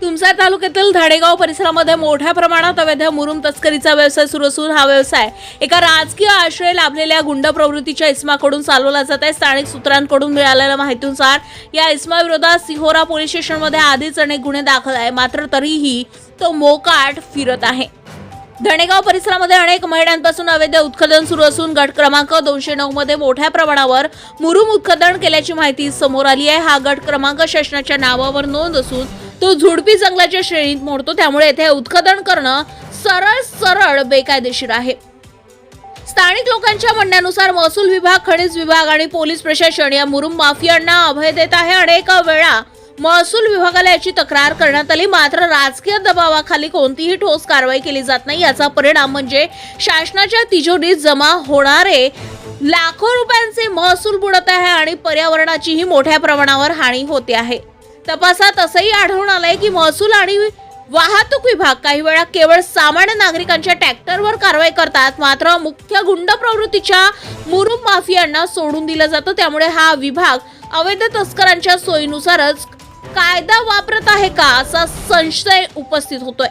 तुमसर तालुक्यातील धाडेगाव परिसरामध्ये मोठ्या प्रमाणात अवैध मुरुम तस्करीचा व्यवसाय सुरू असून हा व्यवसाय एका राजकीय आश्रय लाभलेल्या गुंड प्रवृत्तीच्या इस्माकडून चालवला जात आहे. स्थानिक सूत्रांकडून मिळालेल्या माहितीनुसार या इस्माविरोधात सिहोरा पोलीस स्टेशनमध्ये आधीच अनेक गुन्हे दाखल आहे मात्र तरीही तो मोकाट फिरत आहे. धणेगाव परिसरामध्ये अनेक महिन्यांपासून अवैध उत्खनन सुरू असून गट क्रमांक दोनशे नऊ मध्ये मोठ्या प्रमाणावर मुरुम उत्खनन केल्याची माहिती समोर आली आहे. हा गट क्रमांक शासनाच्या नावावर नोंद असून तो झुडपी जंगलाच्या श्रेणीत मोडतो. त्यामुळे येथे उत्खनन करणं सरळ सरळ बेकायदेशीर आहे. स्थानिक लोकांच्या म्हणण्यानुसार महसूल विभाग खनिज विभाग आणि पोलीस प्रशासन या मुरुम माफियांना अभय देत आहे. अनेक वेळा महसूल विभागाला याची तक्रार करण्यात आली. मात्र राजकीय दबावाखाली कोणतीही ठोस कारवाई केली जात नाही. याचा परिणाम म्हणजे शासनाच्या तिजोरीत जमा होणारे लाखो रुपयांचे महसूल बुडत आहे आणि पर्यावरणाचीही मोठ्या प्रमाणावर हानी होते आहे. तपासात असंही आढळून आलंय की महसूल आणि वाहतूक विभाग काही वेळा केवळ सामान्य नागरिकांच्या ट्रॅक्टरवर कारवाई करतात. मात्र मुख्य गुंड प्रवृत्तीच्या मुरुम माफियांना सोडून दिलं जातं. त्यामुळे हा विभाग अवैध तस्करांच्या सोयीनुसारच कायदा वापरत आहे का असा संशय उपस्थित होतोय.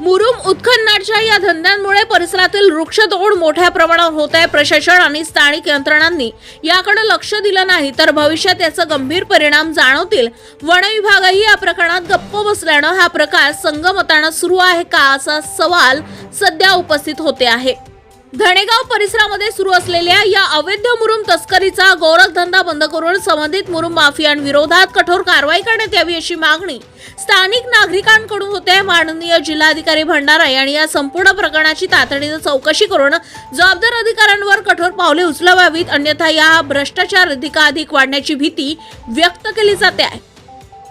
मुरुम उत्खननाच्या या धंद्यांमुळे परिसरातील वृक्षतोड मोठ्या प्रमाणावर होत आहे. प्रशासन आणि स्थानिक यंत्रणांनी याकडे लक्ष दिलं नाही तर भविष्यात याचा गंभीर परिणाम जाणवतील. वन विभागही या प्रकरणात गप्प बसल्यानं हा प्रकार संगमतानं सुरू आहे का असा सवाल सध्या उपस्थित होते आहे. धणेगाव परिसरामध्ये सुरू असलेल्या या अवैध मुरुम तस्करीचा गोरखधंदा बंद करून संबंधित मुरुम माफियांविरोधात कठोर कारवाई करण्यात यावी अशी मागणी स्थानिक नागरिकांकडून होते. माननीय जिल्हाधिकारी भंडारा यांनी या संपूर्ण प्रकरणाची तातडीनं चौकशी करून जबाबदार अधिकाऱ्यांवर कठोर पावले उचलवावीत. अन्यथा या भ्रष्टाचार अधिकाधिक वाढण्याची भीती व्यक्त केली जाते आहे.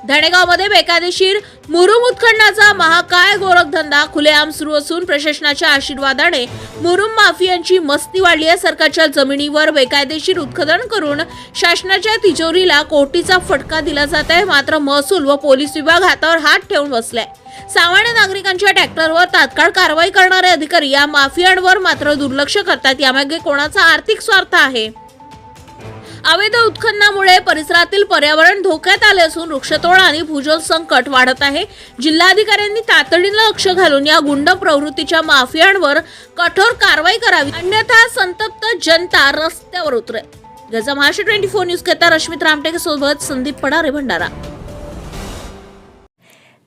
धणेगावमध्ये बेकायदेशीर मुरुम उत्खननाचा महाकाय गोरखधंदा खुलेआम सुरू असून प्रशासनाच्या आशीर्वादाने मुरुम माफियांची मस्ती वाढली आहे. सरकारच्या जमिनीवर बेकायदेशीर उत्खनन करून शासनाच्या तिजोरीला कोटीचा फटका दिला जात आहे. मात्र महसूल व पोलीस विभाग हातावर हात ठेवून बसलाय. सामान्य नागरिकांच्या ट्रॅक्टरवर तात्काळ कारवाई करणारे अधिकारी या माफियांवर मात्र दुर्लक्ष करतात. यामागे कोणाचा आर्थिक स्वार्थ आहे? अवैध उत्खननामुळे परिसरातील पर्यावरण धोक्यात आले असून वृक्षतोड आणि भूजल संकट वाढत आहे. जिल्हाधिकाऱ्यांनी तातडीनं लक्ष घालून या गुंड प्रवृत्तीच्या माफियांवर कठोर कारवाई करावी. अन्यथा संतप्त जनता रस्त्यावर उतरेल. गजा महाराष्ट्र ट्वेंटी फोर न्यूज करता रश्मित रामटेके सोबत संदीप पडारे भंडारा.